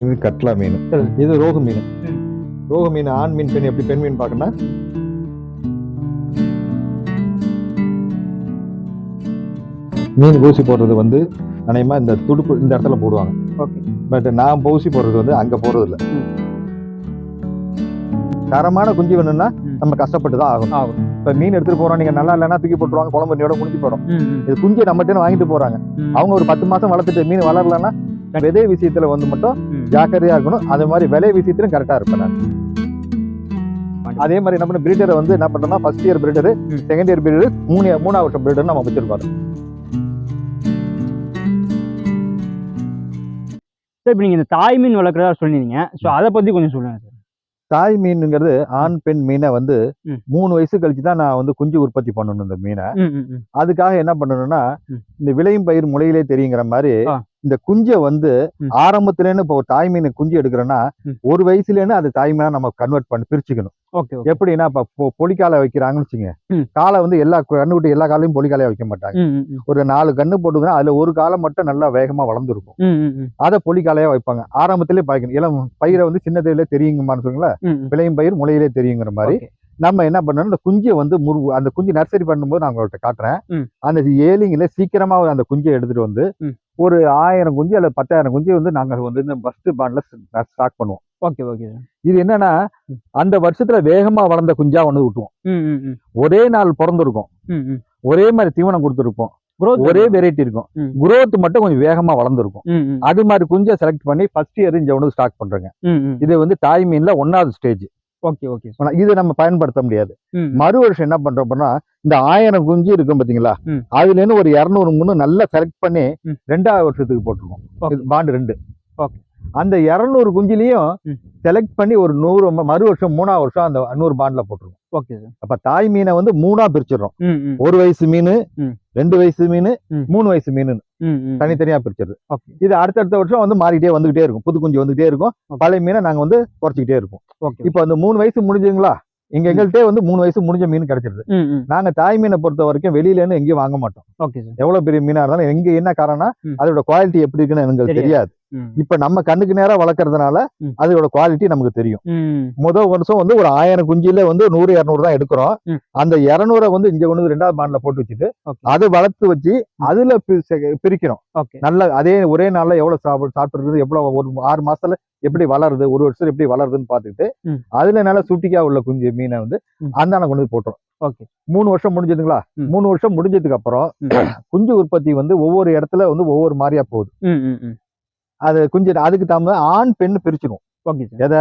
இது கட்லா மீன். இது ரோகு மீன். ரோகு மீன் ஆண் மீன் பெண் எப்படி பெண் மீன் பார்க்கணும்னா மீன் ஊசி போடுறது வந்து அநேகமா இந்த துடுப்பு இந்த இடத்துல போடுவாங்க ஓகே பட் நான் ஊசி போடுறது வந்து அங்க போடுறது இல்ல. தரமான குஞ்சு வேணும்னா. நம்ம கஷ்டப்பட்டு தான் ஆகணும் ஆகும் இப்ப மீன் எடுத்துட்டு போறோம் நீங்க நல்லா இல்லைன்னா தூக்கி போட்டுருவாங்க குழம்பு நீரோட முடிஞ்சு போயிடும் ம், ம், இது குஞ்சு நம்மகிட்ட வாங்கிட்டு போறாங்க. அவங்க ஒரு பத்து மாசம் வளர்த்துட்டு மீன் வளரலன்னா விதை விஷயத்துல வந்து மட்டும். ஜாக்கிரதையா இருக்கணும் அதே மாதிரி விலை விஷயத்திலும் கரெக்டா இருப்பேன் நான் அதே மாதிரி என்ன பண்ண பிரீடரை வந்து என்ன பண்றோம்னா first year breeder. Second year breeder மூணு மூணாவது வருஷம் பிரீடர் நம்ம வச்சிருப்பாரு சார் இப்போ நீங்கள் இந்த தாய் மீன் வளர்க்குறதா சொன்னீங்க ஸோ அதை பற்றி கொஞ்சம் சொல்லுங்கள் சார் தாய் மீனுங்கிறது ஆண் பெண் மீனை வந்து. மூணு வயசு கழிச்சு தான் நான் வந்து குஞ்சு உற்பத்தி பண்ணணும் இந்த மீனை அதுக்காக என்ன பண்ணணும்னா. இந்த விளையும் பயிர் முளையிலே தெரியுங்கிற மாதிரி. இந்த குஞ்சை வந்து. ஆரம்பத்துலேன்னு இப்போ ஒரு தாய் மீன் குஞ்சு எடுக்கிறோன்னா. ஒரு வயசுலேன்னு அது தாய் மீனா நம்ம கன்வெர்ட் பண்ணி பிரிச்சுக்கணும். ஓகே எப்படின்னா இப்போ பொலிக்காலை வைக்கிறாங்கன்னு வச்சுங்க. காலை வந்து எல்லா கண்ணுக்குட்டி எல்லா காலையும் பொலிக்காலையா வைக்க மாட்டாங்க. ஒரு நாலு கண்ணு போட்டுதுன்னா அதுல ஒரு காலம் மட்டும் நல்லா வேகமா வளர்ந்துருக்கும். அதை பொலிக்காலையா வைப்பாங்க. ஆரம்பத்திலே பாய்க்கணும் இளம் பயிரை வந்து சின்னதிலே தெரியுங்கம்மான்னு சொல்லுங்களேன் விளையும் பயிர் முளையிலே தெரியுங்கிற மாதிரி. நம்ம என்ன பண்ணணும்? இந்த குஞ்சை வந்து முரு அந்த குஞ்சு நர்சரி பண்ணும்போது நான் உங்கள்கிட்ட காட்டுறேன். அந்த ஏலிங்கில சீக்கிரமா அந்த குஞ்சை எடுத்துட்டு வந்து. ஒரு ஆயிரம் குஞ்சு அல்லது பத்தாயிரம் குஞ்சு வந்து நாங்க வந்து இந்த ஃபர்ஸ்ட் பாண்ட்ல ஸ்டாக் பண்ணுவோம். ஓகே ஓகே இது என்னன்னா. அந்த வருஷத்துல வேகமா வளர்ந்த குஞ்சா ஒன்று விட்டுவோம் ஒரே நாள் பிறந்திருக்கும். ஒரே மாதிரி தீவனம் கொடுத்துருப்போம். ஒரே வெரைட்டி இருக்கும். growth மட்டும் கொஞ்சம் வேகமா வளர்ந்துருக்கும். அது மாதிரி குஞ்சை செலக்ட் பண்ணி ஃபர்ஸ்ட் இயர் இங்க ஒன்று ஸ்டாக் பண்றேங்க. இது வந்து தாய் மீன்ல ஒன்னாவது ஸ்டேஜ் ஓகே ஓகே இது நம்ம பயன்படுத்த முடியாது மறு வருஷம் என்ன பண்றோம் அப்படின்னா இந்த ஆயிரம் குஞ்சு இருக்கும் பாத்தீங்களா. அதுல இருந்து ஒரு இரநூறு மூணு நல்லா செலக்ட் பண்ணி. ரெண்டாவது வருஷத்துக்கு போட்டுருவோம். பாண்டு ரெண்டு Okay. அந்த இரநூறு குஞ்சுலயும். செலக்ட் பண்ணி ஒரு நூறு மறு வருஷம் மூணாவது வருஷம் அந்த நூறு பாண்ட்ல போட்டுருவோம். ஓகே சார் அப்ப தாய் மீனை வந்து மூணா பிரிச்சிடுறோம். ஒரு வயசு மீன். ரெண்டு வயசு மீன். மூணு வயசு மீன் தனித்தனியா பிரிச்சிடுது ஓகே இது அடுத்தடுத்த வருஷம் வந்து மாறிக்கிட்டே வந்துகிட்டே இருக்கும். புது குஞ்சு வந்துகிட்டே இருக்கும். பழைய மீனை நாங்க வந்து குறைச்சிக்கிட்டே இருப்போம். ஓகே இப்போ அந்த மூணு வயசு முடிஞ்சுங்களா இங்க எங்கள்கிட்ட வந்து மூணு வயசு முடிஞ்ச மீன் கிடைச்சிருது. நாங்க தாய் மீனை பொறுத்த வரைக்கும் வெளியில இருந்து எங்கேயும் வாங்க மாட்டோம். எவ்வளவு பெரிய மீனா இருந்தாலும் எங்க என்ன காரணம்னா. அதோட குவாலிட்டி எப்படி இருக்குன்னு எங்களுக்கு தெரியாது. இப்ப நம்ம கண்ணுக்கு நேரா வளர்க்கறதுனால. அதோட குவாலிட்டி நமக்கு தெரியும். முதல் வருஷம் வந்து ஒரு ஆயிரம் குஞ்சில வந்து நூறு இரநூறு தான் எடுக்கிறோம். அந்த இரநூறை வந்து இங்க கொண்டு ரெண்டாவது பாண்டில் போட்டு வச்சுட்டு அதை வளர்த்து வச்சு அதுல பிரிக்கிறோம். நல்ல அதே ஒரே நாள்ல எவ்வளவு சாப்பிடு சாப்பிடுறது எவ்வளவு ஒரு ஆறு மாசத்துல எப்படி வளருது ஒரு வருஷத்துல எப்படி வளருதுன்னு ம். அதுல நல்ல சுட்டிக்கா உள்ள குஞ்சு மீனை வந்து. அந்தான கொண்டு போட்டுரும். ஓகே. மூணு வருஷம் முடிஞ்சதுங்களா. மூணு வருஷம் முடிஞ்சதுக்கு அப்புறம். குஞ்சு உற்பத்தி வந்து ஒவ்வொரு இடத்துல வந்து ஒவ்வொரு மாதிரியா போகுது. அது குஞ்சு அதுக்கு தகுந்த ஆண் பெண் பிரிச்சிடும் ஓகே சார் எதை?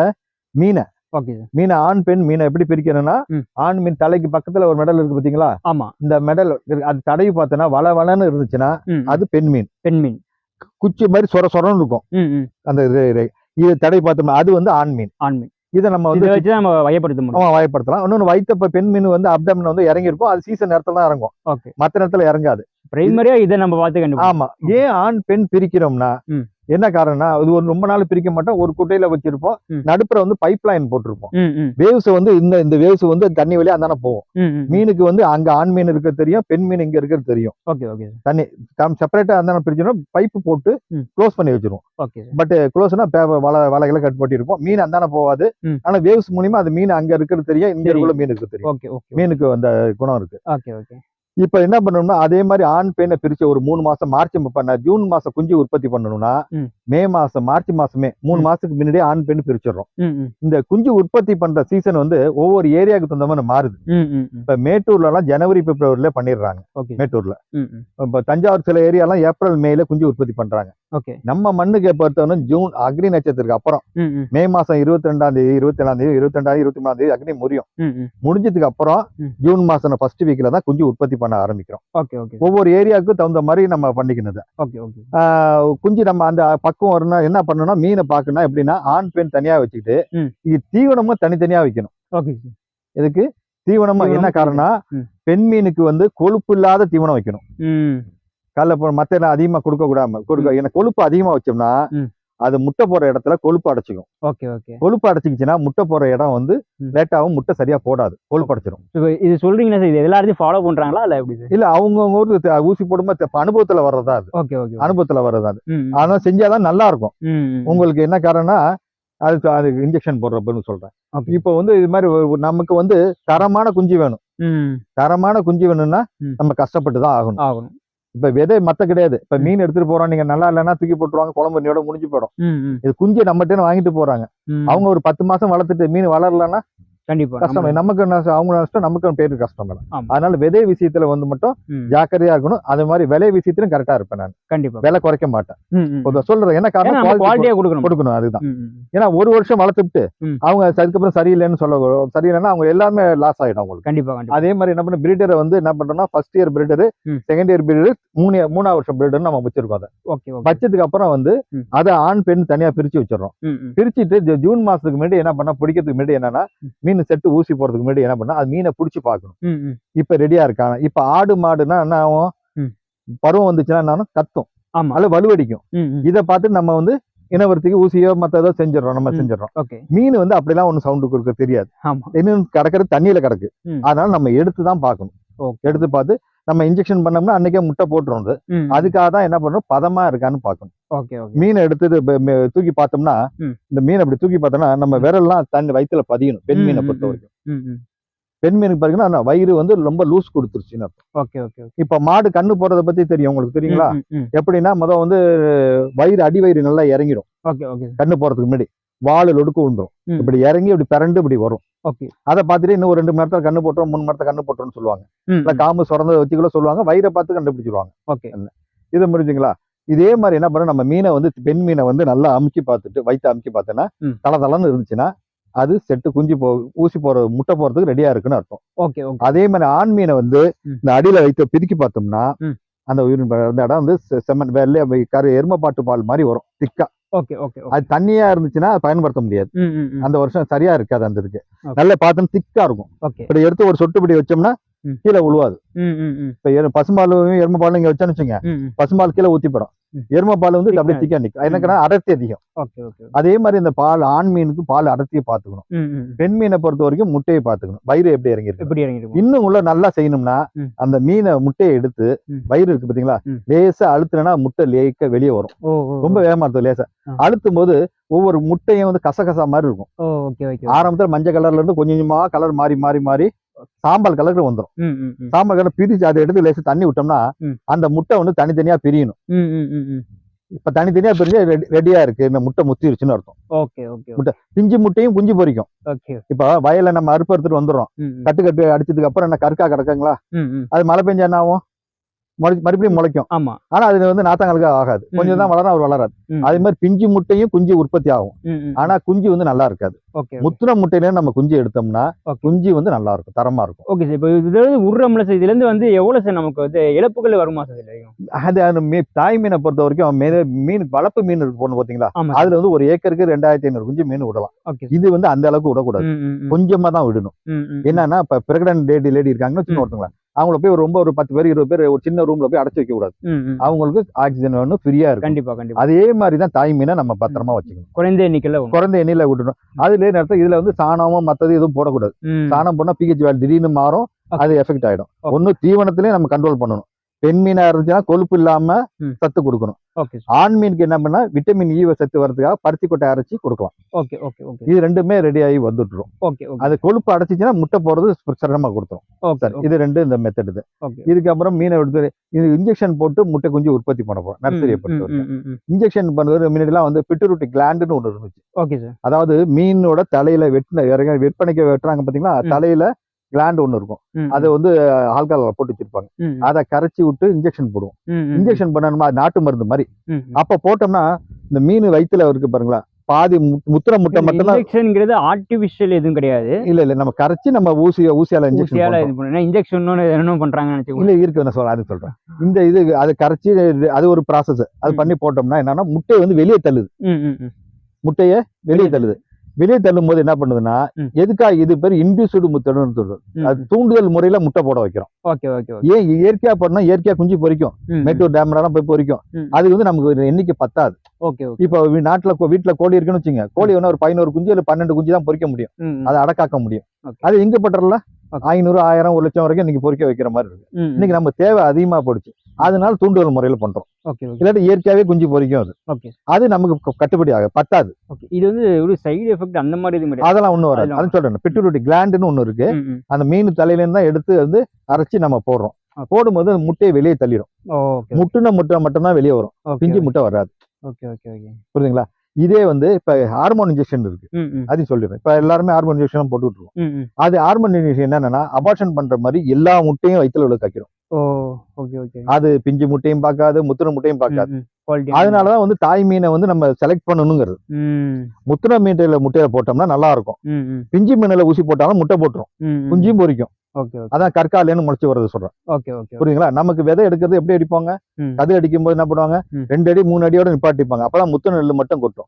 மீனை. ஓகே சார் மீனை ஆண் பெண் மீனை எப்படி பிரிக்கணும்னா ம். ஆண் மீன் தலைக்கு பக்கத்துல ஒரு மெடல் இருக்கு பாத்தீங்களா? ஆமா. இந்த மெடல் அது தடவி பார்த்தோன்னா வள வளன்னு இருந்துச்சுன்னா அது பெண் மீன். பெண் மீன். குச்சி மாதிரி சொர சொரன்னு இருக்கும். அந்த இது இது. தடவி பார்த்தோம்னா அது வந்து ஆண் மீன். ஆண் மீன். இதை நம்ம வந்து வச்சு நம்ம வயப்படுத்த முடியும். ஆமா வாயப்படுத்தலாம் இன்னொன்று வைத்த பெண் மீன் வந்து அப்டமன் வந்து இறங்கி இருக்கும் அது சீசன் நேரத்துல தான் இறங்கும். ஓகே மற்ற நேரத்துல இறங்காது. பிரைமரியா இதை நம்ம பார்த்து ஆமா. ஏன் ஆண் பெண் பிரிக்கிறோம்னா. என்ன காரணம்னா அது ஒரு ரொம்ப நாள் பிரிக்க மாட்டோம் ஒரு குட்டையில வச்சிருப்போம். நடுப்புற வந்து பைப் லைன் போட்டிருப்போம் வேவ்ஸ் வந்து இந்த இந்த வேவ்ஸ் வந்து தண்ணி வழியா அந்தானே போகும். ம் ம் மீனுக்கு வந்து அங்க ஆண் மீன் இருக்கிறது தெரியும் பெண் மீன் இங்க இருக்கிறது தெரியும். Okay okay. சார் செப்பரேட்டா அந்தானே பிரிச்சிடும் பைப்பு போட்டு. க்ளோஸ் பண்ணி வச்சிருவோம். ஓகே. பட் க்ளோஸ்னா வலை வலைகளை கட் பண்ணிருப்போம். மீன் அந்தானே போகாது. ஆனா வேவ்ஸ் மூலியமா அது மீன் அங்க இருக்கிறது தெரியும் இங்க. இருக்கிற மீன் இருக்கு தெரியும். மீனுக்கு அந்த குணம் இருக்கு. Okay okay. இப்ப என்ன பண்ணணும்னா அதே மாதிரி ஆண் பெண்ணை பிரிச்சு ஒரு மூணு மாசம் மார்ச் பண்ண ஜூன் மாசம் குஞ்சு உற்பத்தி பண்ணணும்னா ம். மாசம் மார்ச் மாசமே மூணு. மாசத்துக்கு முன்னாடியே ஆண் பெண் பிரிச்சிடுறோம். இந்த குஞ்சு உற்பத்தி பண்ற சீசன் வந்து ஒவ்வொரு ஏரியாவுக்கு தகுந்த மாதிரி மாறுது. இப்ப மேட்டூர்ல எல்லாம் ஜனவரி பிப்ரவரியில பண்ணிடுறாங்க. மேட்டூர்ல. இப்ப தஞ்சாவூர் சில ஏரியாலாம் ஏப்ரல் மேல குஞ்சு உற்பத்தி பண்றாங்க. நம்ம மண்ணுக்கு பொறுத்தவரை ஜூன் அக்னி நட்சத்திரத்துக்கு அப்புறம் ம் மாசம் இருபத்தி ரெண்டாம் தேதி இருபத்தி ஏழாம் தேதி இருபத்தி ரெண்டாம் இருபத்தி மூணாம் தேதி அக்னி முறியும். ம் ம். முடிஞ்சதுக்கு அப்புறம். ஜூன் மாசம் ஃபர்ஸ்ட் வீக்ல தான் குஞ்சு உற்பத்தி பண்ண ஆரம்பிக்கிறோம். ஓகே ஓகே ஒவ்வொரு ஏரியாவுக்கும் தகுந்த மாதிரி நம்ம பண்ணிக்கினது. Okay okay. ஆஹ் குஞ்சு நம்ம அந்த பக்குவம் வரணும் என்ன பண்ணணும் மீனை பார்க்கணும் எப்படின்னா ஆண் பெண் தனியா வச்சுக்கிட்டு. இது தீவனமும் தனித்தனியா வைக்கணும். ஓகே இதுக்கு தீவனமும் என்ன தீவனமும் காரணம்னா ம். பெண் மீனுக்கு வந்து கொழுப்பு இல்லாத தீவனம் வைக்கணும். ம். கடல மத்த அதிகமா கொடுக்க கூடாம கொடுக்க ஏன்னா கொழுப்பு அதிகமா வச்சோம்னா. அது முட்டை போற இடத்துல கொழுப்பு அடைச்சிக்கும். Okay okay. கொழுப்பு அடைச்சிக்கிச்சுன்னா முட்டை போற இடம் வந்து ம். லேட்டாகவும் முட்டை சரியா போடாது. கொழுப்பு அடைச்சிடும் இது சொல்றீங்கன்னா சார் இது எல்லாத்தையும் ஃபாலோ பண்றாங்களா இல்ல எப்படி இல்ல அவங்கவுங்க ஊருக்கு ஊசி போடும்போது அனுபவத்துல வர்றதா அது. ஓகே ஓகே அனுபவத்துல வர்றதா அது. அதெல்லாம் செஞ்சாதான் நல்லா இருக்கும். உங்களுக்கு என்ன காரணம்னா அதுக்கு அது இன்ஜெக்ஷன் போடுறப்பன்னு சொல்றேன். இப்போ வந்து இது மாதிரி நமக்கு வந்து தரமான குஞ்சு வேணும். தரமான குஞ்சு வேணும்னா. நம்ம கஷ்டப்பட்டு தான் ஆகணும். ஆகணும். இப்ப விதை மத்த கிடையாது. இப்ப. மீன் எடுத்துட்டு போறோம். நீங்க நல்லா இல்லைன்னா தூக்கி போட்டுருவாங்க. குழம்பு நீயோட முடிஞ்சு போயிடும். ம் ம். இது குஞ்சு நம்மகிட்ட வாங்கிட்டு போறாங்க. அவங்க ஒரு பத்து மாசம் வளர்த்துட்டு மீன் வளரலன்னா கண்டிப்பா கஷ்டம் நமக்கு அவங்க நஷ்டம் நமக்கு பேரு கஷ்டம் ஆமா. அதனால விதை விஷயத்துல வந்து மட்டும். ஜாக்கிரதையா இருக்கணும் அதே மாதிரி விலை விஷயத்திலும் கரெக்டா இருப்பேன் நான் கண்டிப்பா விலை குறைக்க மாட்டேன் சொல்றேன் என்ன காரணம் குவாலிட்டியா கொடுக்கணும் கொடுக்கணும் அதுதான். ஏன்னா ஒரு வருஷம் வளர்த்துட்டு. அவங்க அதுக்கப்புறம் சரியில்லைன்னு சொல்ல சரியில்லைன்னா அவங்க எல்லாமே லாஸ் ஆயிடும் அவங்களுக்கு கண்டிப்பா அதே மாதிரி என்ன பண்ண பிரீடரை வந்து என்ன பண்றோம்னா first year breeder. Second year breeder மூணு மூணாவது வருஷம் பிரீடர் நம்ம வச்சிருக்கோம் அதை வச்சதுக்கு அப்புறம் வந்து. அதை ஆண் பெண் தனியா பிரிச்சு வச்சிடறோம். பிரிச்சுட்டு ஜூன் மாசத்துக்கு முன்னாடி என்ன பண்ணா பிடிக்கிறதுக்கு முன்னாடி என்னன்னா ம். மீன் செட்டு ஊசி போறதுக்கு முன்னாடி என்ன பண்ணா அது மீனை பிடிச்சி பார்க்கணும். இப்ப ரெடியா இருக்காங்க. இப்ப ஆடு மாடுனா என்ன ஆகும். பருவம் வந்துச்சுன்னா என்னாலும் கத்தும். ஆமா. அல்ல வலுவடிக்கும். இதை பார்த்து நம்ம வந்து இனவரத்துக்கு ஊசியோ மத்த ஏதோ செஞ்சிடறோம் நம்ம. செஞ்சிடறோம். மீன் வந்து அப்படிலாம் ஒன்றும் சவுண்டு கொடுக்க தெரியாது. இன்னும் கிடக்கிறது தண்ணியில கிடக்கு. அதனால நம்ம எடுத்து தான் பார்க்கணும் எடுத்து பார்த்து நம்ம இன்ஜெக்ஷன் பண்ணோம்னா அன்னைக்கே முட்டை போட்டுரும் அது. அதுக்காக தான் என்ன பண்ணணும் பதமா இருக்கான்னு பார்க்கணும் ஓகே ஓகே மீனை எடுத்து தூக்கி பார்த்தோம்னா. இந்த மீன் அப்படி தூக்கி பார்த்தோம்னா நம்ம. விரல்லாம் தண்ணி வயித்துல பதியணும் பெண் மீனை பொறுத்த. வரைக்கும். பெண் மீனுக்கு பாத்தீங்கன்னா வயிறு வந்து ரொம்ப லூஸ் கொடுத்துருச்சுன்னு. ஓகே ஓகே இப்ப மாடு கண்ணு போறத பத்தி தெரியும் உங்களுக்கு தெரியுங்களா. எப்படின்னா முத வந்து வயிறு அடி வயிறு நல்லா இறங்கிடும் கண்ணு போறதுக்கு முன்னாடி வாழு லொடுக்கு விழுந்துரும். இப்படி இறங்கி இப்படி பிறண்டு இப்படி வரும் ஓகே. அதை பார்த்துட்டு இன்னும் ஒரு ரெண்டு மணி நேரத்துல கண்ணு போட்டோம் மூணு மணி நேரத்துல கண்ணு போட்டோம்னு சொல்லுவாங்க. இல்ல. காம்பு சுரந்ததை வச்சு கூட சொல்லுவாங்க வயிறை பார்த்து கண்டுபிடிச்சிருவாங்க. ஓகே. இது முடிஞ்சுங்களா? இதே மாதிரி என்ன பண்ண நம்ம மீனை வந்து பெண் மீனை வந்து நல்லா அமுக்கி பார்த்துட்டு வயிற்று அமுக்கி பார்த்தோன்னா ம். தள தளன்னு இருந்துச்சுன்னா அது செட்டு குஞ்சு போ ஊசி போற முட்டை போறதுக்கு ரெடியா இருக்குன்னு அர்த்தம். ஓகே அதே மாதிரி ஆண் மீனை வந்து. இந்த அடியில வைத்து பிரிக்கி பார்த்தோம்னா. அந்த உயிரின் அந்த இடம் வந்து செ- செம்மண் வெள்ளை வை- கரு எருமப்பாட்டு பால் மாதிரி வரும். திக்கா. ஓகே ஓகே அது தண்ணியா இருந்துச்சுன்னா பயன்படுத்த முடியாது. அந்த வருஷம் சரியா இருக்காது அந்த இதுக்கு. நல்லா பார்த்தோம் திக்கா இருக்கும் இப்படி எடுத்து ஒரு சொட்டு இப்படி வச்சோம்னா. கீழே ம். இப்ப எரு- பசும்பாலும் எருமப்பாலும் இங்க வச்சோன்னு வச்சுங்க. பசும்பால் கீழே ஊத்தி போடும் ம். எருமப்பால் வந்து அப்படியே திக்கா நிற்கும் எனக்குன்னா அடர்த்தி அதிகம். அதே மாதிரி இந்த பால் ஆண் மீனுக்கு பால் அடர்த்தியை பார்த்துக்கணும். ம், ம், ம். பெண் மீனை பொறுத்த வரைக்கும் முட்டையை பார்த்துக்கணும். வயிறு எப்படி இறங்கிருக்கு எப்படி இறங்கிடுவோம் இன்னும் உள்ள நல்லா செய்யணும்னா. அந்த மீனை முட்டையை எடுத்து. வயிறு இருக்கு பாத்தீங்களா. லேசா அழுத்துனா முட்டை லேக்க வெளியே வரும். ரொம்ப வேகமா இருக்கும் லேசா. அழுத்தும் போது ஒவ்வொரு முட்டையும் வந்து கசகசா மாதிரி இருக்கும். ஆரம்பத்துல மஞ்சள் கலர்ல இருந்து கொஞ்சம் கொஞ்சமா கலர் மாறி மாறி மாறி சாம்பல் கலருக்கு வந்துடும் சாம்பல் கலர் பிரிச்சு அதை எடுத்து லேசா தண்ணி விட்டோம்னா. அந்த முட்டை வந்து தனித்தனியா பிரியணும். இப்ப தனித்தனியா பிரிஞ்சு ரெடியா இருக்கு. இந்த முட்டை முத்திருச்சுன்னு அர்த்தம். ஓகே ஓகே முட்டை. பிஞ்சு முட்டையும் குஞ்சு பொரிக்கும். ஓகே இப்ப வயல்ல நம்ம அறுப்பு எடுத்துட்டு வந்துடுறோம். கட்டு கட்டு அடிச்சதுக்கு அப்புறம் என்ன கருக்கா கிடக்குங்களா? அது மழை பெஞ்சா என்ன ஆகும்? மறுபடியும் முளைக்கும். ஆமா. ஆனா அது வந்து நாத்தாங்களுக்கு ஆகாது. கொஞ்சம் தான் வளரும் அவர் வளராது. அதே மாதிரி பிஞ்சு முட்டையும் குஞ்சு உற்பத்தி ஆகும். ஆனா குஞ்சு வந்து நல்லா இருக்காது. முத்துன முட்டையில நம்ம குஞ்சு எடுத்தோம்னா. குஞ்சு வந்து நல்லா இருக்கும் தரமா இருக்கும். Okay sir. இப்போ இதுல இருந்து உருறம்ல சார் இதுல இருந்து வந்து எவ்வளவு சார் நமக்கு வந்து இழப்புகள் வருமா சார் அது அந்த தாய் மீனை பொறுத்த வரைக்கும் மீன் வளர்ப்பு மீன் போன பாத்தீங்களா. அதுல வந்து ஒரு ஏக்கருக்கு ரெண்டாயிரத்தி ஐநூறு குஞ்சு மீன் விடலாம். இது வந்து அந்த அளவுக்கு விடக்கூடாது. கொஞ்சமா தான் விடணும். என்னன்னா இப்ப பிரெக்னன்ட் லேடி லேடி இருக்காங்கன்னு. ஒருத்தவங்க அவங்கள போய் ஒரு ரொம்ப ஒரு பத்து பேர் இருபது பேர் ஒரு சின்ன ரூம்ல போய் அடைச்சு வைக்க கூடாது அவங்களுக்கு ஆக்சிஜன் வேணும் ஃப்ரீயா இருக்கும் கண்டிப்பா கண்டிப்பா. அதே மாதிரி தான் தாய் மீனை நம்ம பத்திரமா வச்சுக்கணும். குறைந்த எண்ணிக்கையில குறைந்த எண்ணெயில விடணும் அதுல நேரத்தில் இதுல வந்து சாணமும் மத்தது எதுவும் போடக்கூடாது. சாணம் போனா பிஹெச் வேல்யூ திடீர்னு மாறும். அது எஃபெக்ட் ஆயிடும். ஒண்ணு தீவனத்திலயும் நம்ம கண்ட்ரோல் பண்ணணும். பெண் மீனா இருந்துச்சுன்னா கொழுப்பு இல்லாம. சத்து கொடுக்கணும். ஆண் மீனுக்கு என்ன பண்ணா விட்டமின் ஈ சத்து வரதுக்காக பருத்தி கொட்டை அரைச்சி கொடுக்கலாம். ஓகே ஓகே ஓகே இது ரெண்டுமே ரெடி ஆகி வந்துட்டுரும். ஓகே அது கொழுப்பு அடைச்சிச்சுன்னா முட்டை போறது சிரமமா கொடுத்துரும். சரி இது ரெண்டு இந்த மெத்தட் இது. இதுக்கப்புறம் மீனை எடுத்து இது இன்ஜெக்ஷன் போட்டு முட்டை குஞ்சு உற்பத்தி பண்ண போறோம். நர்சரியை பொறுத்த வரைக்கும். இன்ஜெக்ஷன் பண்ணுறது முன்னாடிலாம் வந்து பிட்டுருட்டி கிளாண்டுன்னு ஒன்று இருந்துச்சு. ஓகே சார் அதாவது மீனோட தலையில வெட்டின இறங்க விற்பனைக்கு வெட்டுறாங்க பாத்தீங்களா. தலையில கிளாண்ட் ஒன்று இருக்கும். அதை வந்து ஆல்கால் போட்டு வச்சிருப்பாங்க. அதை கரைச்சி விட்டு இன்ஜெக்ஷன் போடுவோம். இன்ஜெக்ஷன் பண்ணணுமா? நாட்டு மருந்து மாதிரி. அப்ப போட்டோம்னா இந்த மீன் வயித்துல இருக்கு பாருங்களா பாதி முத்திர முட்டை மட்டும்தான் இன்ஜெக்ஷன்ங்கிறது ஆர்டிபிஷியல் எதுவும் கிடையாது. இல்ல இல்ல. நம்ம கரைச்சி நம்ம ஊசி ஊசியால இன்ஜெக்ஷன் இன்ஜெக்ஷன் என்ன நினைச்சுக்கோங்க. இல்ல இருக்கு. நான் சொல்றேன். அது சொல்றேன். இந்த இது அதை கரைச்சி அது ஒரு ப்ராசஸ் அது. பண்ணி போட்டோம்னா என்னன்னா முட்டை வந்து வெளியே தள்ளுது. முட்டைய வெளியே தள்ளுது. வெளியே தள்ளும் போது என்ன பண்ணுதுன்னா ம். எதுக்காக இது பேர் இன்டியூஸ்டு முத்தடுன்னு சொல்றோம் அது தூண்டுதல் முறையில முட்டை போட வைக்கிறோம். ஓகே ஓகே ஏன் இயற்கையா பண்ணா இயற்கையா குஞ்சு பொரிக்கும் ம், மேட்டூர் டேம்லாம் போய் பொரிக்கும் ம். அது வந்து நமக்கு எண்ணிக்கை பத்தாது. ஓகே இப்போ நாட்டுல வீட்டுல கோழி இருக்குன்னு வச்சுங்க. கோழி வந்து ஒரு பதினோரு குஞ்சு இல்ல பன்னெண்டு குஞ்சு தான் பொரிக்க முடியும். அதை அடக்காக்க முடியும். அது எங்க Okay. ஐநூறு ஆயிரம் ஒரு லட்சம் வரைக்கும் இன்னைக்கு பொரிக்க வைக்கிற மாதிரி இருக்கு. இன்னைக்கு நம்ம தேவை அதிகமா போடுச்சு. அதனால தூண்டுதல் முறையில பண்றோம். இல்லாட்டி இயற்கையாவே குஞ்சு பொரிக்கும் அது. ஓகே. அது நமக்கு கட்டுப்படி ஆகும் பத்தாது. ஓகே. இது வந்து ஒரு சைடு எஃபெக்ட் அந்த மாதிரி இது அதெல்லாம் ஒண்ணும் வராது. அது சொல்றேன் பிட்டுருட்டி கிளாண்டுன்னு ஒண்ணு இருக்கு. அந்த மீன் தலையில இருந்து தான் எடுத்து வந்து அரைச்சி நம்ம போடுறோம். போடும்போது அந்த முட்டையை வெளியே தள்ளிடும். முட்டுன முட்டை மட்டும்தான் வெளியே வரும். பிஞ்சு முட்டை வராது. Okay okay okay. புரியுதுங்களா? இதே வந்து இப்ப ஹார்மோன் இன்ஜெக்ஷன் இருக்கு. அதையும் சொல்லிடுறேன். இப்ப எல்லாருமே ஹார்மோன் இன்ஜெக்ஷன் போட்டுட்டு இருக்கோம். அது ஹார்மோன் இன்ஜெக்ஷன் என்னன்னா அபார்ஷன் பண்ற மாதிரி எல்லா முட்டையும் வயித்துல உள்ள கக்கிடும் ஓ ஓகே ஓகே. அது பிஞ்சு முட்டையும் பார்க்காது முத்துன முட்டையும் பார்க்காது. அதனாலதான் வந்து தாய் மீனை வந்து நம்ம செலக்ட் பண்ணணுங்கிறது. முத்துன மீன்ல முட்டையில போட்டோம்னா நல்லா இருக்கும் பிஞ்சு மீனில் ஊசி போட்டாலும் முட்டை போட்டுரும். ம் ம். குஞ்சும் பொரிக்கும். Okay okay. அதான் கற்காலேன்னு முளைச்சு வர்றது சொல்றேன். ஓகே ஓகே புரியுதுங்களா? நமக்கு விதை எடுக்கிறது எப்படி அடிப்பாங்க. கது அடிக்கும் போது என்ன பண்ணுவாங்க. ரெண்டு அடி மூணு அடியோட நிப்பாட்டிப்பாங்க. அப்பதான் முத்து நெல்லு மட்டும் கொட்டும்.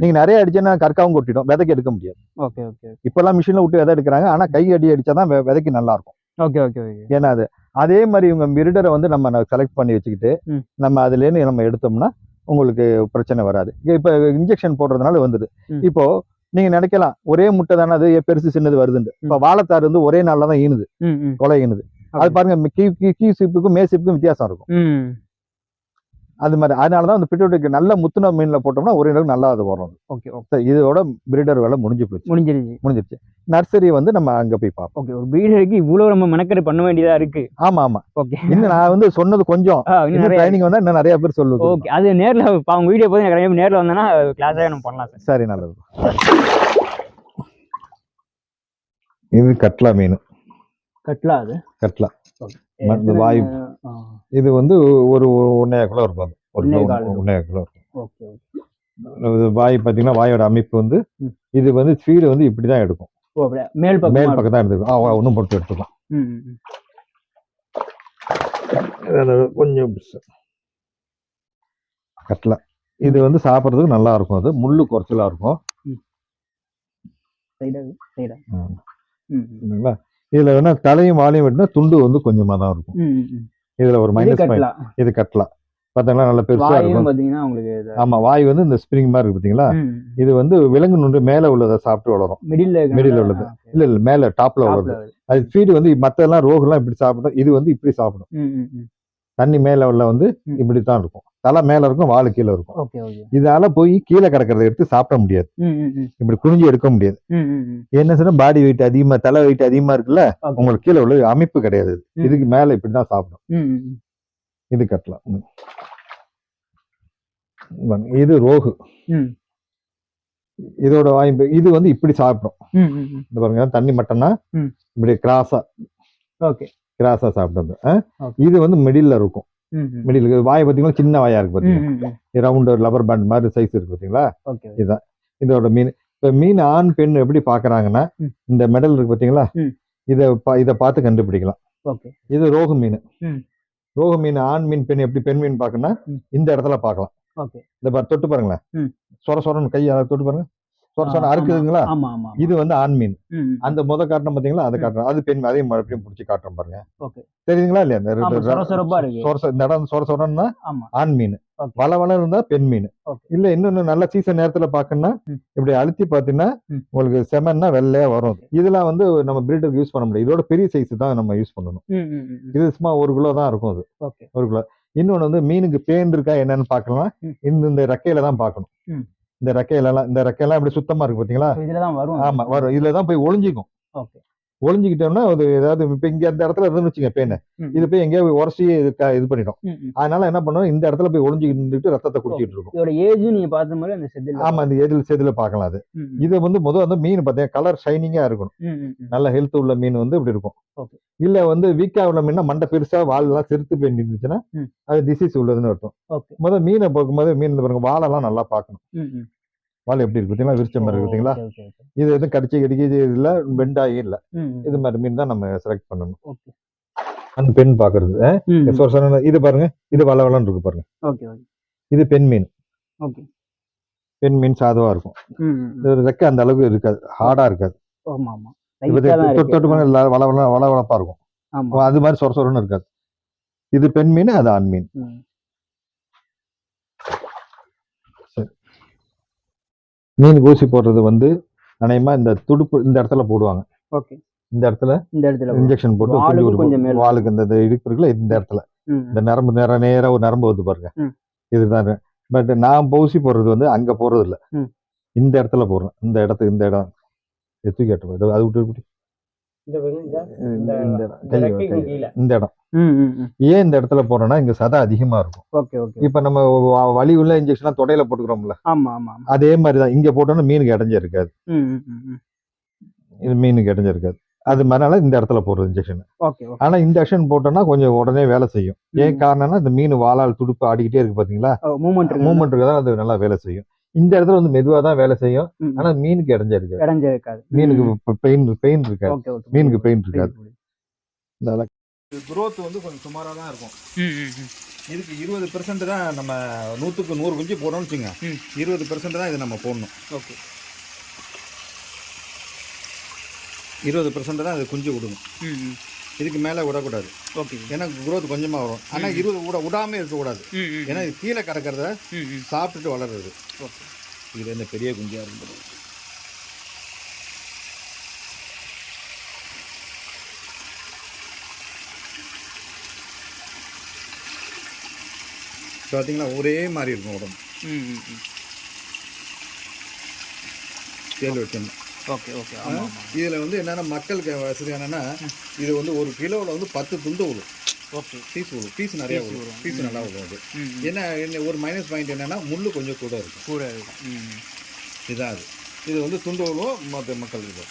நீங்க நிறைய அடிச்சேன்னா கற்காவும் கொட்டிடும். விதைக்கு எடுக்க முடியாது. Okay okay. இப்பெல்லாம் மிஷின்ல விட்டு விதை எடுக்கிறாங்க. ஆனா கை அடி அடிச்சாதான் விதைக்கு நல்லா இருக்கும் ஓகே ஓகே ஓகே. ஏன்னா அது அதே மாதிரி இவங்க மிரிடரை வந்து நம்ம செலக்ட் பண்ணி வச்சுக்கிட்டு. நம்ம அதுலேருந்து நம்ம எடுத்தோம்னா உங்களுக்கு பிரச்சனை வராது. இப்ப இன்ஜெக்ஷன் போடுறதுனால வந்துது. இப்போ நீங்க நினைக்கலாம் ஒரே முட்டை தானே அது பெருசு சின்னது வருதுன்னு இப்ப வாழைத்தார் வந்து ஒரே நாள்ல தான் ஈனுது. கொலை ஈனுது. அது. பாருங்க கீ கீ கீ சிப்புக்கும் மே சிப்புக்கும் வித்தியாசம் இருக்கும். அது மாதிரி. அதனால தான் அந்த பிட்டோட்டுக்கு நல்ல முத்துன மீன்ல போட்டோம்னா ஒரே நாள் நல்லா அது வரும். Okay okay. இதோட பிரீடர் வேலை முடிஞ்சு போச்சு. முடிஞ்சிருச்சு. முடிஞ்சிருச்சு. நர்சரி வந்து நம்ம அங்க போய் பார்ப்போம். ஓகே ஒரு ப்ரீடருக்கு இவ்வளவு நம்ம மெனக்கெடு பண்ண வேண்டியதா இருக்கு? ஆமா ஆமா. ஓகே. இன்னும் நான் வந்து சொன்னது கொஞ்சம். இன்னும் ட்ரைனிங் வந்தா இன்னும் நிறைய பேர் சொல்லுவாங்க. ஓகே அது நேர்ல அவங்க வீடியோ போது நிறைய நேர்ல வந்தேன்னா கிளாஸாக நம்ம பண்ணலாம் சார். சரி நல்லது. இது கட்லா மீன். கட்லா அது? கட்லா. மருந்து வாயு. இது வந்து ஒரு ஒன்னே கிலோ இருக்கும் அது. ஒரு ஒன்னே கிலோ இருக்கும். வாய் பார்த்தீங்கன்னா வாயோட அமைப்பு வந்து. இது வந்து ஸ்பீடு வந்து இப்படி தான் எடுக்கும் மேல் பக்கம் மேல் பக்கம் தான் எடுத்துக்கும். ஆ ஒன்றும் பொறுத்து எடுத்துக்கலாம். கொஞ்சம். கட்லா இது வந்து சாப்பிட்றதுக்கு நல்லா இருக்கும் அது. முள்ளு குறைச்சலா இருக்கும். சரிங்களா இதுல வேணா தலையும் வாலையும் வெட்டினா துண்டு வந்து கொஞ்சமா தான் இருக்கும். இதுல ஒரு மைனஸ் பாயிண்ட் இது கட்லா பார்த்தீங்களா நல்ல பெருசா இருக்கும். ஆமா வாய் வந்து இந்த ஸ்ப்ரிங் மாதிரி இருக்கு பாத்தீங்களா? இது வந்து விலங்கு நுண்டு மேல உள்ளதை சாப்பிட்டு வளரும். மிடில் உள்ளது. இல்ல இல்ல மேல டாப்ல உள்ளது. அது ஃபீடு வந்து மத்தெல்லாம் ரோகெல்லாம் இப்படி சாப்பிடும் இது வந்து இப்படி சாப்பிடும் தண்ணி மேல உள்ள வந்து. இப்படி தான் இருக்கும். தலை மேல இருக்கும் வாலு கீழே இருக்கும். இதால போய் கீழே கிடக்கிறத எடுத்து சாப்பிட முடியாது. இப்படி குனிஞ்சு எடுக்க முடியாது. என்ன சொன்னா பாடி வெயிட் அதிகமா தலை வெயிட் அதிகமா இருக்குல்ல உங்களுக்கு கீழே உள்ள அமைப்பு கிடையாது. இதுக்கு மேல இப்படிதான் சாப்பிடும். இது கட்டலாம். இது ரோகு. இதோட வாய்ப்பு இது வந்து இப்படி சாப்பிடும். இந்த பாருங்க தண்ணி மட்டம்னா. இப்படி கிராஸா. ஓகே. கிராஸா சாப்பிட்டது Okay. இது வந்து மிடில்ல இருக்கும். மிடில் வாய் பார்த்தீங்கன்னா சின்ன வாயா இருக்கு பார்த்தீங்களா? ரவுண்ட் லப்பர் பேண்ட் மாதிரி சைஸ் இருக்கு பார்த்தீங்களா? இதுதான் இதோட மீன். இப்போ மீன் ஆண் பெண் எப்படி பார்க்கறாங்கன்னா ம். இந்த மெடல் இருக்கு பார்த்தீங்களா. இதை இதை பார்த்து கண்டுபிடிக்கலாம். ஓகே. இது ரோகு மீன். ரோகு மீன் ஆண் மீன் பெண் எப்படி பெண் மீன் பார்க்கணும்னா. இந்த இடத்துல பார்க்கலாம். ஓகே. இந்த பாரு தொட்டு பாருங்களேன். சொர சொரன்னு கையை தொட்டு பாருங்க. சொர சொர ஆ, அறுக்குதுங்களா? இது வந்து ஆண் மீன் அந்த முத காட்டணும் பாத்தீங்களா? அதை ம். காட்டுறோம். அது பெண் அதையும் மறுபடியும் பிடிச்சி காட்டுறோம் பாருங்க. தெரியுதுங்களா இல்லையா? இந்த இடம் சொர சொரன்னா ஆண் மீன். வள வள இருந்தா பெண் மீன். இல்ல இன்னொன்னு நல்ல சீசன் நேரத்துல பாக்கணும்னா. இப்படி அழுத்தி பாத்தீங்கன்னா. உங்களுக்கு செமன்னா வெள்ளையா வரும். இதெல்லாம் வந்து நம்ம பிரீடருக்கு யூஸ் பண்ண முடியாது. இதோட பெரிய சைஸ் தான் நம்ம யூஸ் பண்ணணும். இது சும்மா ஒரு கிலோ தான் இருக்கும் அது. ஒரு கிலோ. இன்னொன்னு வந்து மீனுக்கு பேன் இருக்கா என்னன்னு பார்க்கலாம் ம். இந்த இந்த ரெக்கையில தான் பார்க்கணும் ம். இந்த ரெக்கையில எல்லாம் இந்த ரெக்கையெல்லாம் இப்படி சுத்தமா இருக்கு பாத்தீங்களா? So இதுல தான் வரும் ஆமா வரும். இதுல தான் போய் ஒளிஞ்சிக்கும். ஓகே ஒளிஞ்சிக்கிட்டோம்னா அது ஏதாவது இப்ப இங்க அந்த இடத்துல இருந்துன்னு வச்சுங்க பேனு ம், இது போய் எங்கேயோ உரசி இது இது பண்ணிடும். அதனால என்ன பண்ணும் இந்த இடத்துல போய் ஒளிஞ்சிக்கிட்டு ரத்தத்தை குடிச்சிட்டு இருக்கும் இதோட ஏஜும் நீங்க பார்த்த மாதிரி அந்த செதில் ஆமா அந்த எதில் செதில பார்க்கலாம் அது. இது வந்து முதல் வந்து மீன் பார்த்தீங்கன்னா கலர் ஷைனிங்கா இருக்கணும். நல்ல ஹெல்த் உள்ள மீன் வந்து இப்படி இருக்கும். இல்ல வந்து வீக்கா உள்ள மீனா மண்டை பெருசா வால் எல்லாம் செருத்து போய் நின்றுச்சுன்னா. அது டிசீஸ் உள்ளதுன்னு அர்த்தம் முதல் மீனை பார்க்கும்போது மீன் பாருங்க வாலெல்லாம் நல்லா பார்க்கணும். வால் எப்படி இருக்கு பார்த்தீங்களா? விரிச்ச மாதிரி இருக்கு பார்த்தீங்களா. இது எதுவும் கடிச்சு கடிக்க இல்ல பெண்டாகி இல்ல. இது மாதிரி மீன் தான் நம்ம செலக்ட் பண்ணணும். அந்த பெண் பாக்குறது இது பாருங்க இது வள வளன்னு இருக்கு பாருங்க. இது பெண் மீன். பெண் மீன் சாதுவா இருக்கும். இது ரெக்கை அந்த அளவுக்கு இருக்காது ஹார்டா இருக்காது. தொட்டு பண்ண வள வள வள வளப்பா இருக்கும். அது மாதிரி சொர சொரன்னு இருக்காது. இது பெண் மீன் அது ஆண் மீன். மீன் ஊசி போடுறது வந்து அநேகமா இந்த துடுப்பு இந்த இடத்துல போடுவாங்க. ஓகே. இந்த இடத்துல இந்த இடத்துல இன்ஜெக்ஷன் போட்டு கொஞ்சம். வாளுக்கு இந்த இடுப்பு இருக்குல்ல இந்த இடத்துல. இந்த நரம்பு நேர நேரா ஒரு நரம்பு வந்து பாருங்க. இதுதான். பட் நான் ஊசி போடுறது வந்து அங்க போடுறது இல்ல. இந்த இடத்துல போடுறேன். இந்த இடத்துக்கு இந்த இடம். எத்து கேட்டு அது விட்டு விட்டு இந்த இடம். ஏன் இந்த இடத்துல போடுறேன்னா இங்க சதை அதிகமா இருக்கும். ஓகே ஓகே இப்ப நம்ம வ- வலி உள்ள இன்ஜெக்ஷன் தொடையில போட்டுக்கிறோம்ல. ஆமா ஆமா ஆமா. அதே மாதிரிதான். இங்க போட்டோம்னா மீனுக்கு இடைஞ்ச இருக்காது. ம், ம், ம், ம். இது மீனுக்கு இடைஞ்ச இருக்காது. அது மாதிரினால இந்த இடத்துல போடுறது இன்ஜெக்ஷன் ஆனா இந்த இன்ஜெக்ஷன் போட்டோம்னா கொஞ்சம் உடனே வேலை செய்யும். ஏன் காரணம்னா இந்த மீன் வாளால் துடுப்பு ஆடிக்கிட்டே இருக்கு பாத்தீங்களா? மூமெண்ட் இருக்கதான் அது நல்லா வேலை செய்யும். இந்த இடத்துல வந்து மெதுவா தான் வேலை செய்யும். ஆனா மீனுக்கு இடைஞ்ச இருக்காது. இடைஞ்ச இருக்காது. மீனுக்கு பெயின் பெயின் இருக்காது. மீனுக்கு பெயின் இருக்காது. growth வந்து கொஞ்சம் சுமாரா தான் இருக்கும். இதுக்கு இருபது பெர்சன்ட் தான் நம்ம நூற்றுக்கு நூறு குஞ்சு போடணும்னு வச்சுங்க. இருபது பெர்சன்ட் தான் இது நம்ம போடணும். ஓகே. இருபது பெர்சன்ட் தான் இது குஞ்சு விடணும். இதுக்கு மேலே விடக்கூடாது. ஓகே. ஏன்னா growth கொஞ்சமாக வரும். ஆனால் இருபது விட விடாம இருக்கக்கூடாது. ஏன்னா இது கீழே கிடக்கிறத. சாப்பிட்டுட்டு வளருது ஓகே. இது என்ன பெரிய குஞ்சியாக இருக்குது பார்த்தீங்களா ஒரே மாதிரி இருக்கும் உடம்பு. தேல் வச்சோம் ஓகே ஓகே. இதில் வந்து என்னென்னா மக்களுக்கு வசதி என்னென்னா இது வந்து ஒரு கிலோவில் வந்து பத்து துண்டு விழும் ஓகே. பீஸ் விழும் பீஸ் நிறையா விழும் விழும். பீஸ் நல்லா விழும் அது. என்ன என்ன ஒரு மைனஸ் பாயிண்ட் என்னன்னா முள்ளு கொஞ்சம் கூட இருக்கும். கூட இருக்கும். அது. இது வந்து துண்டு விழுவும் மற்ற மக்களுக்கு